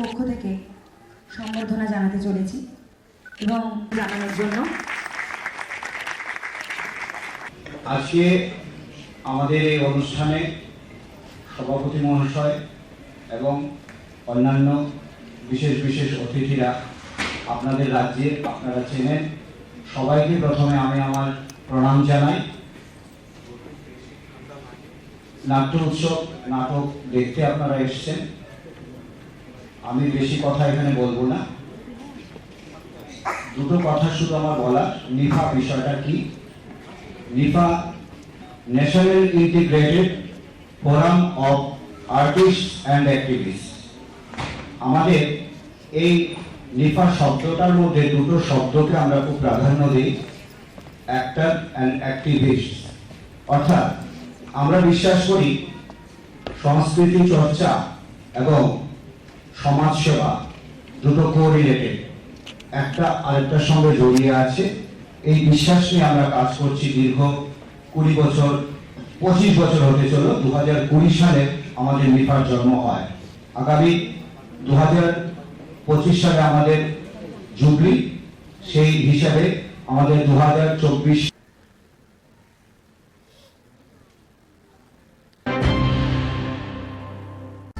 পক্ষ থেকে সম্বর্ধনা জানাতে চলেছি এবং জানানোর জন্য আজকে আমাদের এই অনুষ্ঠানে সভাপতি মহাশয় এবং অন্যান্য বিশেষ বিশেষ অতিথিরা আপনাদের রাজ্যে আপনারা চেনেন। সবাইকে প্রথমে আমি আমার প্রণাম জানাই। নাট্য উৎসব, নাটক দেখতে আপনারা এসেছেন। আমি বেশি কথা এখানে বলব না। দুটো কথা শুধু আমার বলা নিফা বিষয়টা কি? NIFA national integrated forum of artist and activist. আমাদের এই নিফা শব্দটার মধ্যে দুটো শব্দকে আমরা খুব প্রাধান্য দিই। Actor and activist. অর্থাৎ আমরা বিশ্বাস করি সংস্কৃতি চর্চা এবং সমাজসেবা, দুটো কোরিলেটেড একটা, আরেকটার সঙ্গে জড়িয়ে আছে। এই বিশ্বাস নিয়ে আমরা কাজ করছি দীর্ঘ কুড়ি বছর, পঁচিশ বছর হতে চলো দু হাজার কুড়ি সালে আমাদের নিফার জন্ম হয়। আগামী দু হাজার পঁচিশ সালে আমাদের জুবলি, সেই হিসাবে আমাদের দু হাজার চব্বিশ